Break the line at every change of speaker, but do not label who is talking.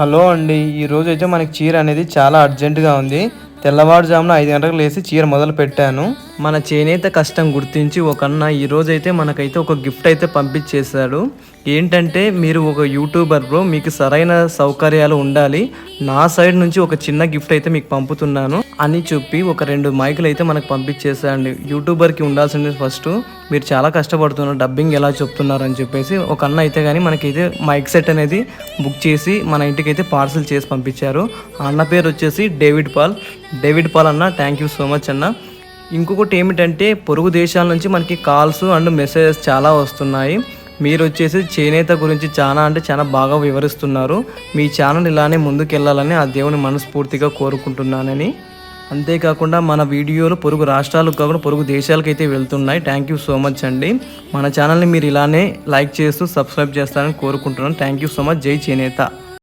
Hello అండి ఈ అయితే మనకి చీర అనేది చాలా అర్జెంటుగా ఉంది. తెల్లవారుజామున ఐదు గంటలకు లేచి చీర మొదలు పెట్టాను. మన చేనేత కష్టం గుర్తించి ఒక అన్న ఈరోజైతే మనకైతే ఒక గిఫ్ట్ అయితే పంపించేశాడు. ఏంటంటే మీరు ఒక యూట్యూబర్ బ్రో మీకు సరైన సౌకర్యాలు ఉండాలి. నా సైడ్ నుంచి ఒక చిన్న గిఫ్ట్ అయితే మీకు పంపుతున్నాను. అని చెప్పి ఒక రెండు మైకులు అయితే మనకు పంపించేసాయండి యూట్యూబర్కి ఉండాల్సింది ఫస్ట్ మీరు చాలా కష్టపడుతున్నారు. డబ్బింగ్ ఎలా చెప్తున్నారు అని చెప్పేసి ఒక అన్న అయితే కానీ మనకైతే మైక్ సెట్ అనేది బుక్ చేసి మన ఇంటికి అయితే పార్సల్ చేసి పంపించారు. అన్న పేరు వచ్చేసి డేవిడ్ పాల్. డేవిడ్ పాల్ అన్న థ్యాంక్ యూ సో మచ్ అన్న. ఇంకొకటి ఏమిటంటే పొరుగు దేశాల నుంచి మనకి కాల్స్ అండ్ మెసేజెస్ చాలా వస్తున్నాయి. మీరు వచ్చేసి చేనేత గురించి చాలా అంటే చాలా బాగా వివరిస్తున్నారు. మీ ఛానల్ ఇలానే ముందుకెళ్ళాలని ఆ దేవుని మనస్ఫూర్తిగా కోరుకుంటున్నానని. అంతేకాకుండా మన వీడియోలు పొరుగు రాష్ట్రాలకు కాకుండా పొరుగు దేశాలకు అయితే వెళ్తున్నాయి. థ్యాంక్ యూ సో మచ్ అండి. మన ఛానల్ని మీరు ఇలానే లైక్ చేస్తూ సబ్స్క్రైబ్ చేస్తారని కోరుకుంటున్నాను. థ్యాంక్ యూ సో మచ్ జై చేనేత.